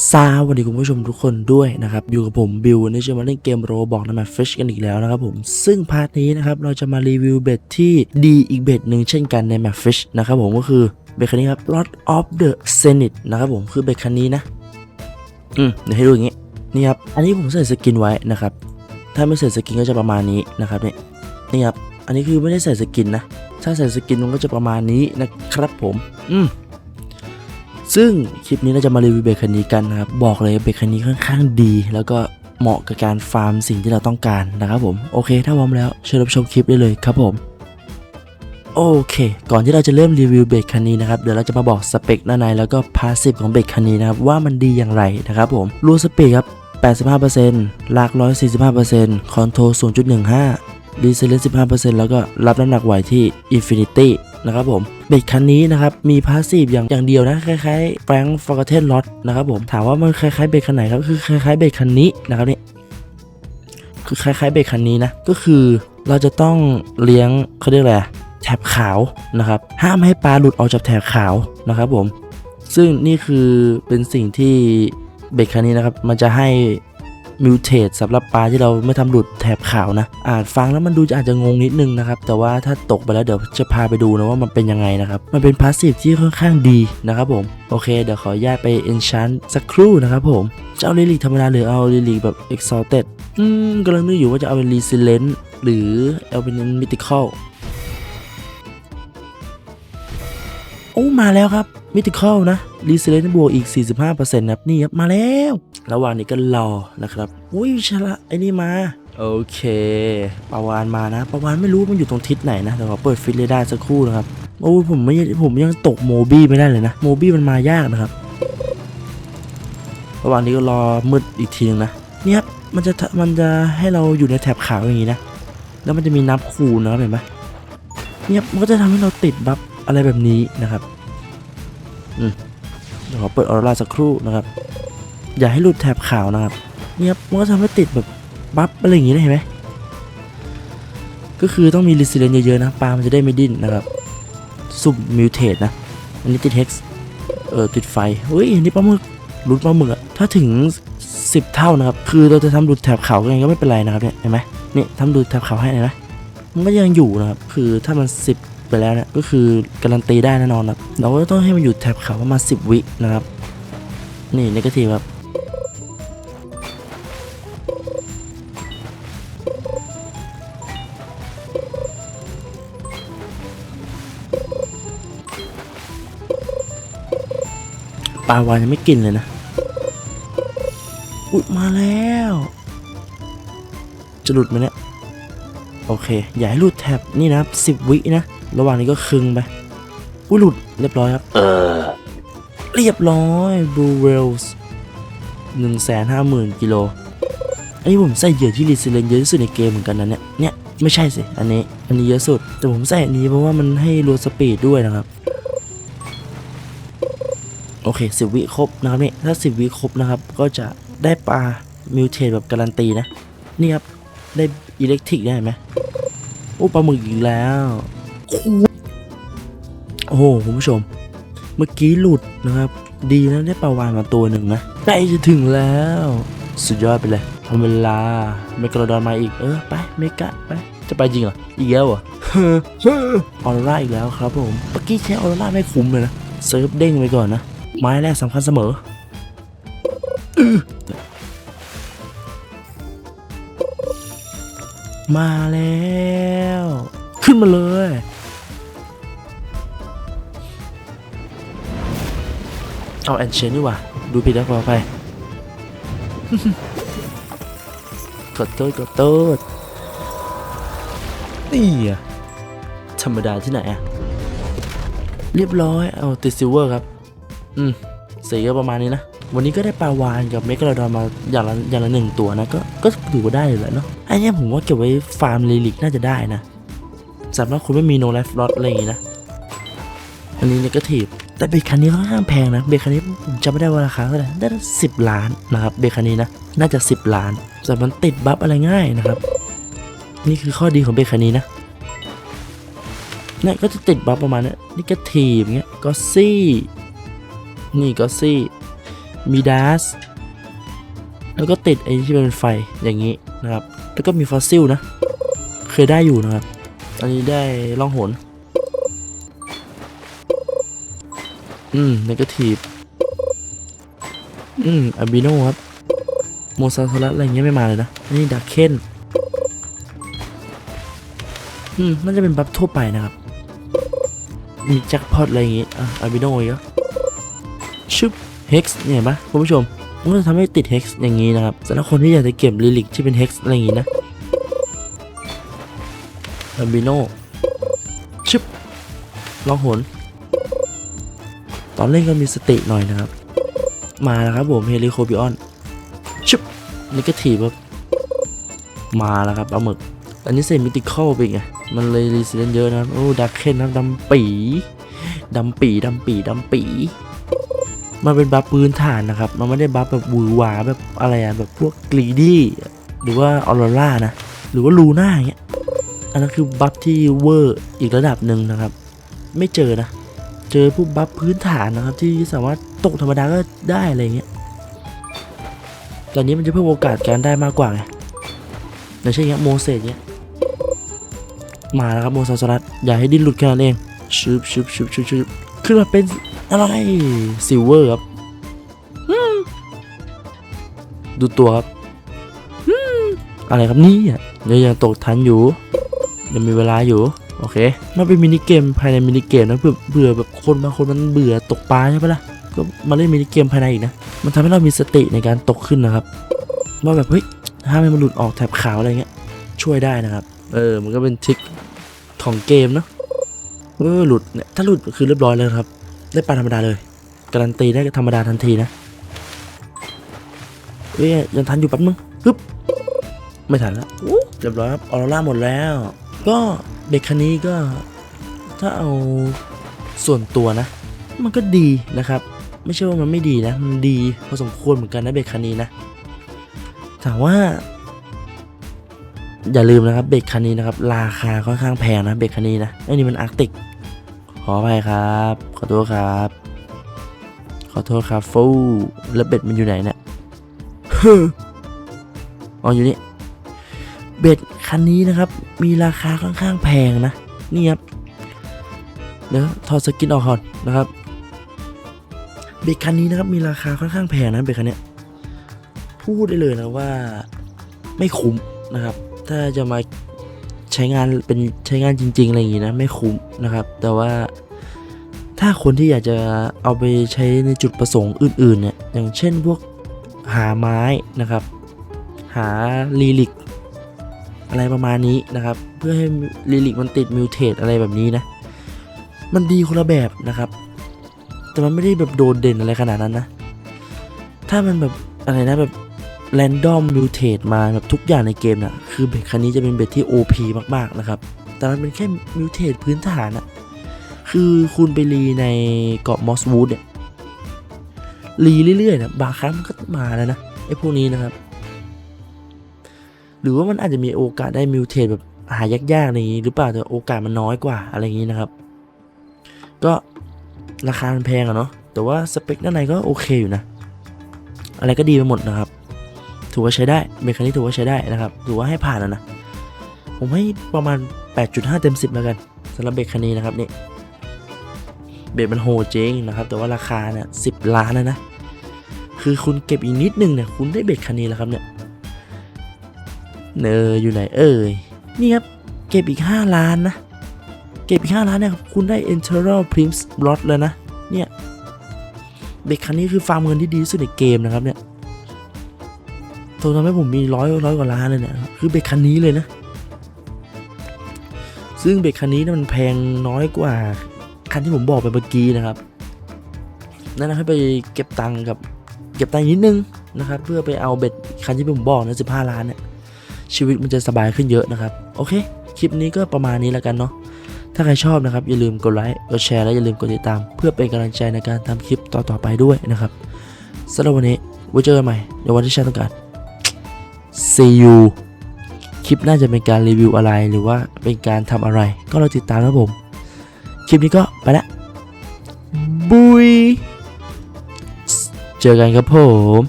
สวัสดีคุณผู้ชมทุกคนด้วยนะครับอยู่กับผมบิววันนี้จะมาเล่นเกมโรบอกนะมาฟิชกันอีกแล้วนะครับผมซึ่งพาร์ทนี้นะครับเราจะมารีวิวเบ็ดที่ดีอีกเบ็ดหนึ่งเช่นกันในแมปฟิชนะครับผมก็คือเบ็ดคันนี้ครับ Lord of the Zenith นะครับผมคือเบ็ดคันนี้นะ อืมเดี๋ยวให้ดูอย่างงี้นี่ครับอันนี้ผมใส่สกินไว้นะครับ ถ้าไม่ใส่สกินก็จะประมาณนี้นะครับเนี่ยนี่ครับอันนี้คือไม่ได้ใส่สกินนะ ถ้าใส่สกินมันก็จะประมาณนี้นะครับผม อืม ซึ่งคลิปนี้เราจะมารีวิวเบรกคันนี้กันนะครับ บอกเลยเบรกคันนี้ค่อนข้างดี แล้วก็เหมาะกับการฟาร์มสิ่งที่เราต้องการนะครับผม โอเค ถ้าพร้อมแล้วเชิญรับชมคลิปได้เลยครับผมโอเค ก่อนที่เราจะเริ่มรีวิวเบรกคันนี้นะครับ เดี๋ยวเราจะมาบอกสเปคด้านในแล้วก็พาสซีฟของเบรกคันนี้นะครับ ว่ามันดีอย่างไรนะครับผมรูสปีดครับ 85%ลาก 145%คอนโทรล0.15รีเซล15%แล้วก็รับน้ำหนักไหวที่ Infinity นะครับผม เบรกคันนี้นะครับมีพาสซีฟอย่างอย่างเดียวนะคล้ายๆแฟรงฟอร์เทนล็อตนะครับผมถามว่ามันคล้ายๆเบรกคันไหนครับคือคล้ายๆเบรกคันนี้นะครับนี่คือคล้ายๆเบรกคันนี้นะก็คือเราจะต้องเลี้ยงเขาเรียกอะไรแถบขาวนะครับห้ามให้ปลาหลุดออกจากแถบขาวนะครับผมซึ่งนี่คือเป็นสิ่งที่เบรกคันนี้นะครับมันจะให้ มิวเทสสำหรับปลาที่เราไม่ทำหลุดแถบขาวนะอาจฟังแล้วมันดูจะอาจจะงงนิดนึงนะครับ แต่ว่าถ้าตกไปแล้วเดี๋ยวจะพาไปดูนะว่ามันเป็นยังไงนะครับ มันเป็นพาสซีฟที่ค่อนข้างดีนะครับผม โอเค เดี๋ยวขออนุญาตไป enchant สักครู่นะครับผม จะเอาลิลิธรรมดาหรือเอาลิลิแบบ exalted อืมกำลังนึกอยู่ว่าจะเอาเป็น resilient หรือเอาเป็น mythical โอ้มาแล้วครับมิติคอลนะรีเซเลนบวกอีก 45%นะครับนี่ครับ มาแล้ว ระหว่างนี้ก็รอนะครับ อุ้ยชะละไอ้นี่มา โอเคปาวานมานะปาวานไม่รู้มันอยู่ตรงทิศไหนนะเดี๋ยวขอเปิดฟิลเลด้าสักครู่นะครับโอ้ยผมไม่ผมยังตกโมบี้ไม่ได้เลยนะโมบี้มันมายากนะครับ ระหว่างนี้ก็รอมืดอีกทีนึงนะเนี่ยมันจะมันจะให้เราอยู่ในแถบขาวอย่างนี้นะแล้วมันจะมีนับคูนะเห็นไหมเนี่ยมันก็จะทำให้เราติดบัฟอะไรแบบนี้นะครับอืมเดี๋ยวขอเปิดออร่าสักครู่นะครับ อย่าให้หลุดแถบขาวนะครับเนี่ยมันก็ทำให้ติดแบบบัฟอะไรอย่างงี้ได้เห็นไหมก็คือต้องมีรีซิเลนเยอะๆนะปลามันจะได้ไม่ดิ้นนะครับสุ่มมิวเทสนะ อันนี้ติดเฮกซ์เออติดไฟเฮ้ยอันนี้ปลาหมึกหลุดปลาหมึกอะถ้าถึง 10 เท่านะครับ คือเราจะทำหลุดแถบขาวยังไงก็ไม่เป็นไรนะครับเนี่ยเห็นไหมนี่ทำหลุดแถบขาวให้เห็นไหมมันก็ยังอยู่นะครับ คือถ้ามัน 10 ไปแล้วเนี่ยก็คือการันตีได้แน่นอนครับเราก็ต้องให้มันอยู่แถบขาวประมาณ10 วินะครับ นี่นกาทีครับ ลาวานยังไม่กินเลยนะอุ๊ยมาแล้ว จะหลุดไหมเนี่ยโอเค อย่าให้หลุดแท็บนี่นะครับสิบวินะระหว่างนี้ก็คึงไปอุ๊ยหลุดเรียบร้อยครับ เออ เรียบร้อยบูเวลส์หนึ่งแสนห้าหมื่นกิโลอันนี้ผมใส่เหยื่อที่รีซิเลนเยอะที่สุดในเกมเหมือนกันนะเนี่ยเนี่ยไม่ใช่สิอันนี้อันนี้เยอะสุด แต่ผมใส่อันนี้เพราะว่ามันให้รัวสปีดด้วยนะครับ โอเคสิบวิครบนะครับนี่ถ้าสิบวิครบนะครับ ก็จะได้ปลามิวเทสแบบการันตีนะ นี่ครับ ได้อิเล็กทริกได้ไหมโอ้ปลาหมึกอีกแล้วโอ้โหคุณผู้ชม เมื่อกี้หลุดนะครับ ดีนะได้ปลาวานมาตัวหนึ่งนะใกล้จะถึงแล้ว สุดยอดไปเลยทำเวลาเมกะโดอนมาอีกเออไปเมกะไปจะไปจริงเหรออีกแล้วเหรอออร่าอีกแล้วครับผมเมื่อกี้ใช้ออร่าไม่คุ้มเลยนะเซิร์ฟเด้งไปก่อนนะ ไม้แรกสำคัญเสมอมาแล้ว ขึ้นมาเลย เอาแอนเชนนี่หว่า ดูผิดแล้วขออภัยกดโต้กดโต้นี่อะธรรมดาที่ไหนอะเรียบร้อย เอาติดซิลเวอร์ครับ อืมสีก็ประมาณนี้นะ วันนี้ก็ได้ปลาวานกับเมกะโดอนมาอย่างละอย่างละหนึ่งตัวนะ ก็ก็ถือว่าได้เลยแหละเนาะไอ้เนี้ยผมว่าเก็บไว้ฟาร์มลิลิกน่าจะได้นะสำหรับคุณไม่มีโนไลฟ์ลอตอะไรอย่างงี้นะ อันนี้เนี่ยก็ถีบแต่เบรคันนี้ค่อนข้างแพงนะ เบรคันนี้ผมจำไม่ได้ว่าราคาเท่าไหร่ได้สิบล้านนะครับเบรคันนี้นะ น่าจะสิบล้านแต่มันติดบัฟอะไรง่ายนะครับ นี่คือข้อดีของเบรคันนี้นะเนี่ยก็จะติดบัฟประมาณนี้นี่ก็ทีบเงี้ยก็ซี่ นี่ก็ซี่มีดัสแล้วก็ติดไอ้ที่เป็นไฟอย่างนี้นะครับ แล้วก็มีฟอสซิลนะ เคยได้อยู่นะครับ อันนี้ได้ล่องหน อืมนกาทีฟอืมอาบิโนครับ โมซาโซลัสอะไรเงี้ยไม่มาเลยนะ นี่ดักเคนอืมน่าจะเป็นบัฟทั่วไปนะครับ มีแจ็คพอตอะไรอย่างงี้ อะอาบิโนอีกแล้ว บเฮกซ์เนี่ยเห็นปะคุณผู้ชมมันก็จะทำให้ติดเฮกซ์อย่างงี้นะครับสำหรับคนที่อยากจะเก็บลิลิกที่เป็นเฮกซ์อะไรอย่างงี้นะอาบิโนชึบลองหน ตอนเล่นก็มีสติหน่อยนะครับ มาแล้วครับผมเฮลิโคบิออนชึบนิกทีฟครับมาแล้วครับปลาหมึก อันนี้เซมิติคอลไปไง มันเลยรีเซนเยอะนะครับ โอ้ดักเคนนะดำปีดำปีดำปีดำปี มันเป็นบัฟพื้นฐานนะครับ มันไม่ได้บัฟแบบวือหวาแบบอะไรอะแบบพวกกรีดี้หรือว่าออโรร่านะ หรือว่าลูน่าอย่างเงี้ย อันนั้นคือบัฟที่เวอร์อีกระดับหนึ่งนะครับ ไม่เจอนะ เจอพวกบัฟพื้นฐานนะครับ ที่สามารถตกธรรมดาก็ได้อะไรเงี้ยแต่อันนี้มันจะเพิ่มโอกาสการได้มากกว่าไงอย่างเช่นเงี้ยโมเสสเงี้ย มาแล้วครับโมซาสลัดอย่าให้ดิ้นหลุดแค่นั้นเองชุบชุบชุบชุบชุบขึ้นมาเป็น อะไรซิลเวอร์ครับอืมดูตัวครับอืมอะไรครับเนี่อะยังยังตกทันอยู่ ยังมีเวลาอยู่ โอเค มันเป็นมินิเกมภายในมินิเกมนะเบื่อเบื่อแบบคนบางคนมันเบื่อตกปลาใช่ปะล่ะก็มาเล่นมินิเกมภายในอีกนะ มันทำให้เรามีสติในการตกขึ้นนะครับว่าแบบเฮ้ยห้ามให้มันหลุดออกแถบขาวอะไรเงี้ย ช่วยได้นะครับ เออ มันก็เป็นทริคของเกมเนาะเออหลุดเนี่ยถ้าหลุดคือเรียบร้อยเลยครับ ได้ปลาธรรมดาเลย การันตีได้ธรรมดาทันทีนะเฮ้ยยังทันอยู่แป๊บนึงปึ๊บไม่ทันแล้วเรียบร้อยครับออรร่าหมดแล้ว ก็เด็กคันนี้ก็ถ้าเอาส่วนตัวนะ มันก็ดีนะครับ ไม่ใช่ว่ามันไม่ดีนะ มันดีพอสมควรเหมือนกันนะเบรกคันนี้นะถามว่า อย่าลืมนะครับเบรกคันนี้นะครับ ราคาค่อนข้างแพงนะเบรกคันนี้นะไอ้นี่มันอาร์กติก ขออภัยครับ ขอโทษครับ ขอโทษครับฟูแล้วเบ็ดมันอยู่ไหนเนี่ยฮึอ๋ออยู่นี่ เบ็ดคันนี้นะครับ มีราคาค่อนข้างแพงนะ นี่ครับ เดี๋ยวถอดสกินออกก่อนนะครับ เบรกคันนี้นะครับ มีราคาค่อนข้างแพงนะเบรกคันนี้พูดได้เลยนะว่าไม่คุ้มนะครับ ถ้าจะมา ใช้งานเป็นใช้งานจริง ๆ อะไรอย่างงี้นะไม่คุ้มนะครับ แต่ว่าถ้าคนที่อยากจะเอาไปใช้ในจุดประสงค์อื่น ๆ เนี่ย อย่างเช่นพวกหาไม้นะครับ หาลีลิก อะไรประมาณนี้นะครับ เพื่อให้ลีลิกมันติดมิวเทตอะไรแบบนี้นะ มันดีคนละแบบนะครับ แต่มันไม่ได้แบบโดดเด่นอะไรขนาดนั้นนะ ถ้ามันแบบอะไรนะแบบ แรนดอมมิวเทตมาแบบทุกอย่างในเกมนะ่ะคือเบ็ดคันนี้จะเป็นเบ็ดที่ OP มากๆนะครับ แต่มันเป็นแค่มิวเทตพื้นฐานอะคือคุณไปรีในเกาะมอสวูดเนี่ยรีเรื่อยๆนะบางครั้งมันก็มาแล้วนะไอ้พวกนี้นะครับ หรือว่ามันอาจจะมีโอกาสได้มิวเทตแบบหายากๆในนี้หรือเปล่าแต่โอกาสมันน้อยกว่าอะไรอย่างนี้นะครับ ก็ราคามันแพงอะเนาะแต่ว่าสเปคด้านในก็โอเคอยู่นะ อะไรก็ดีไปหมดนะครับ ถือว่าใช้ได้เบรกคันนี้ถือว่าใช้ได้นะครับถือว่าให้ผ่านแล้วนะผมให้ประมาณ 8.5 เต็ม 10 แล้วกันสำหรับเบรกคันนี้นะครับนี่เบรกมันโหดจริงนะครับ แต่ว่าราคาเนี่ย10ล้านนะนะคือคุณเก็บอีกนิดนึงเนี่ยคุณได้เบรกคันนี้แล้วครับเนี่ยเนออยู่ไหนเอ่ยนี่ครับเก็บอีก 5 ล้านนะเก็บอีก 5 ล้านเนี่ยคุณได้ Internal Prince Rod แล้วนะเนี่ยเบรกคันนี้คือฟาร์มเงินที่ดีที่สุดในเกมนะครับเนี่ย ทำให้ผมมีร้อยร้อยกว่าล้านเลยเนี่ยคือเบรกคันนี้เลยนะ ซึ่งเบรกคันนี้นยมันแพงน้อยกว่าคันที่ผมบอกไปเมื่อกี้นะครับนั่นนะให้ไปเก็บตังค์กับเก็บตังค์นิดนึงนะครับ เพื่อไปเอาเบ็ดคันที่ผมบอกนะสิบห้าล้านเนี่ยชีวิตมันจะสบายขึ้นเยอะนะครับ โอเค คลิปนี้ก็ประมาณนี้แล้วกันเนาะถ้าใครชอบนะครับ อย่าลืมกดไลค์กดแชร์และอย่าลืมกดติดตาม เพื่อเป็นกำลังใจในการทำคลิปต่อๆไปด้วยนะครับสำหรับวันนี้ไว้เจอกันใหม่ในวันที่ฉันต้องการ see you คลิปน่าจะเป็นการรีวิวอะไรหรือว่าเป็นการทำอะไร ก็เราติดตามนะครับผม คลิปนี้ก็ไปละบุย เจอกันครับผม